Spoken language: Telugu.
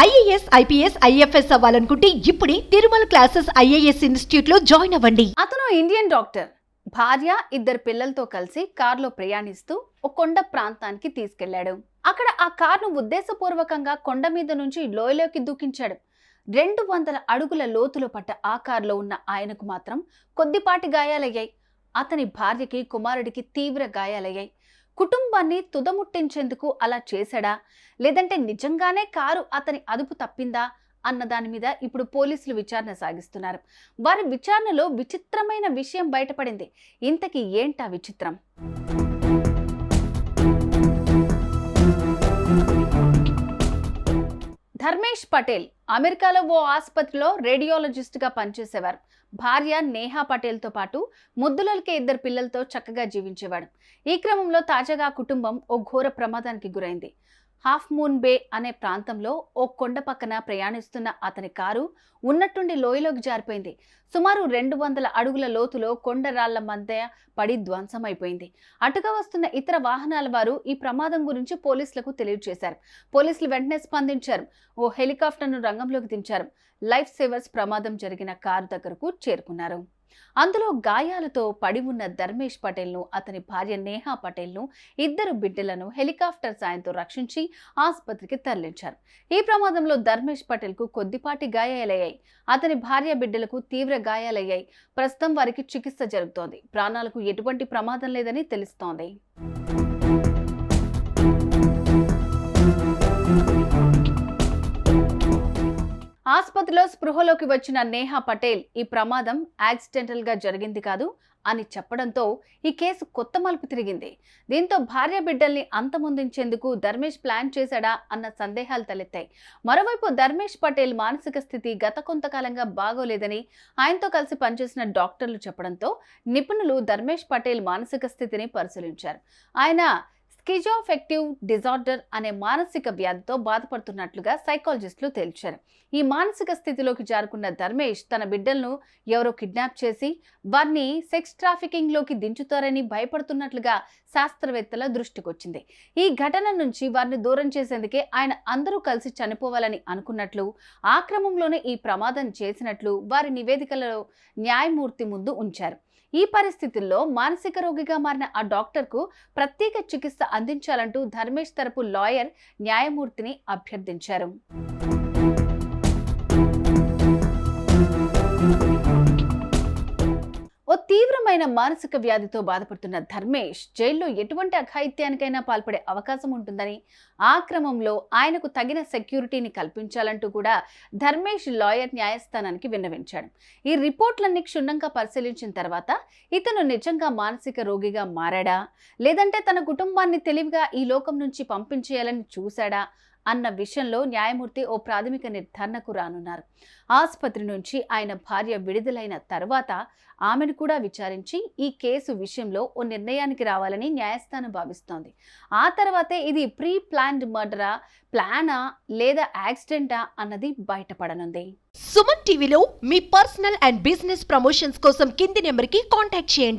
ఐఏఎస్ ఐపీఎస్ ఐఎఫ్ఎస్ అవ్వాలనుకుంటే ఇప్పుడే తిరుమల క్లాసెస్ ఐఏఎస్ ఇన్స్టిట్యూట్లో జాయిన్ అవ్వండి. అతను ఇండియన్ డాక్టర్. భార్య ఇద్దరు పిల్లలతో కలిసి కారులో ప్రయాణిస్తూ ఒక కొండ ప్రాంతానికి తీసుకెళ్ళాడు. అక్కడ ఆ కారును ఉద్దేశపూర్వకంగా కొండ మీద నుంచి లోయలోకి దూకించాడు. రెండు వందల అడుగుల లోతులో పట్ట ఆ కారులో ఉన్న ఆయనకు మాత్రం కొద్దిపాటి గాయాలయ్యాయి. అతని భార్యకి కుమారుడికి తీవ్ర గాయాలయ్యాయి. కుటుంబాన్ని తుదముట్టించేందుకు అలా చేశాడా? లేదంటే నిజంగానే కారు అతని అదుపు తప్పిందా? అన్న దాని మీద ఇప్పుడు పోలీసులు విచారణ సాగిస్తున్నారు. వారి విచారణలో విచిత్రమైన విషయం బయటపడింది. ఇంతకీ ఏంటా విచిత్రం? పటేల్ అమెరికాలో ఓ ఆసుపత్రిలో రేడియాలజిస్ట్గా పనిచేసేవారు. భార్య నేహా పటేల్తో పాటు ముద్దులకే ఇద్దరు పిల్లలతో చక్కగా జీవించేవాడు. ఈ క్రమంలో తాజాగా కుటుంబం ఓ ఘోర ప్రమాదానికి గురైంది. హాఫ్ మూన్ బే అనే ప్రాంతంలో ఓ కొండ పక్కన ప్రయాణిస్తున్న అతని కారు ఉన్నట్టుండి లోయలోకి జారిపోయింది. సుమారు రెండు వందల అడుగుల లోతులో కొండరాళ్ళ మధ్య పడి ధ్వంసమైపోయింది. అటుగా వస్తున్న ఇతర వాహనాల వారు ఈ ప్రమాదం గురించి పోలీసులకు తెలియజేశారు. పోలీసులు వెంటనే స్పందించారు. ఓ హెలికాప్టర్ను రంగంలోకి దించారు. లైఫ్ సేవర్స్ ప్రమాదం జరిగిన కారు దగ్గరకు చేరుకున్నారు. అందులో గాయాలతో పడి ఉన్న ధర్మేష్ పటేల్ను అతని భార్య నేహా పటేల్ను ఇద్దరు బిడ్డలను హెలికాప్టర్ సాయంతో రక్షించి ఆసుపత్రికి తరలించారు. ఈ ప్రమాదంలో ధర్మేష్ పటేల్కు కొద్దిపాటి గాయాలయ్యాయి. అతని భార్య బిడ్డలకు తీవ్ర గాయాలయ్యాయి. ప్రస్తుతం వారికి చికిత్స జరుగుతోంది. ప్రాణాలకు ఎటువంటి ప్రమాదం లేదని తెలుస్తోంది. ఆసుపత్రిలో స్పృహలోకి వచ్చిన నేహా పటేల్ ఈ ప్రమాదం యాక్సిడెంటల్గా జరిగింది కాదు అని చెప్పడంతో ఈ కేసు కొత్త మలుపు తిరిగింది. దీంతో భార్య బిడ్డల్ని అంతమొందించేందుకు ధర్మేష్ ప్లాన్ చేశాడా అన్న సందేహాలు తలెత్తాయి. మరోవైపు ధర్మేష్ పటేల్ మానసిక స్థితి గత కొంతకాలంగా బాగోలేదని ఆయనతో కలిసి పనిచేసిన డాక్టర్లు చెప్పడంతో నిపుణులు ధర్మేష్ పటేల్ మానసిక స్థితిని పరిశీలించారు. ఆయన స్కిజోఫెక్టివ్ డిజార్డర్ అనే మానసిక వ్యాధితో బాధపడుతున్నట్లుగా సైకాలజిస్టులు తేల్చారు. ఈ మానసిక స్థితిలోకి జారుకున్న ధర్మేష్ తన బిడ్డలను ఎవరో కిడ్నాప్ చేసి వారిని సెక్స్ ట్రాఫికింగ్లోకి దించుతారని భయపడుతున్నట్లుగా శాస్త్రవేత్తల దృష్టికొచ్చింది. ఈ ఘటన నుంచి వారిని దూరం చేసేందుకే ఆయన అందరూ కలిసి చనిపోవాలని అనుకున్నట్లు ఆ క్రమంలోనే ఈ ప్రమాదం చేసినట్లు వారి నివేదికలలో న్యాయమూర్తి ముందు ఉంచారు. ఈ పరిస్థితుల్లో మానసిక రోగిగా మారిన ఆ డాక్టర్కు ప్రత్యేక చికిత్స అందించాలంటూ ధర్మేష్ తరపు లాయర్ న్యాయమూర్తిని అభ్యర్థించారు. తీవ్రమైన మానసిక వ్యాధితో బాధపడుతున్న ధర్మేష్ జైల్లో ఎటువంటి అఘాయిత్యానికైనా పాల్పడే అవకాశం ఉంటుందని ఆ క్రమంలో ఆయనకు తగిన సెక్యూరిటీని కల్పించాలంటూ కూడా ధర్మేష్ లాయర్ న్యాయస్థానానికి విన్నవించాడు. ఈ రిపోర్ట్లన్నీ క్షుణ్ణంగా పరిశీలించిన తర్వాత ఇతను నిజంగా మానసిక రోగిగా మారాడా? లేదంటే తన కుటుంబాన్ని తెలివిగా ఈ లోకం నుంచి పంపించేయాలని చూశాడా? అన్న విషయంలో న్యాయమూర్తి ఓ ప్రాథమిక నిర్ధారణకు రానున్నారు. ఆసుపత్రి నుంచి ఆయన భార్య విడుదలైన తర్వాత ఆమెను కూడా విచారించి ఈ కేసు విషయంలో ఓ నిర్ణయానికి రావాలని న్యాయస్థానం భావిస్తోంది. ఆ తర్వాతే ఇది ప్రీ ప్లాన్డ్ మర్డరా ప్లానా లేదా యాక్సిడెంటా అన్నది బయటపడనుంది. సుమన్ టీవీలో మీ పర్సనల్ అండ్ బిజినెస్ ప్రమోషన్స్ కోసం కింది నెంబర్కి కాంటాక్ట్ చేయండి.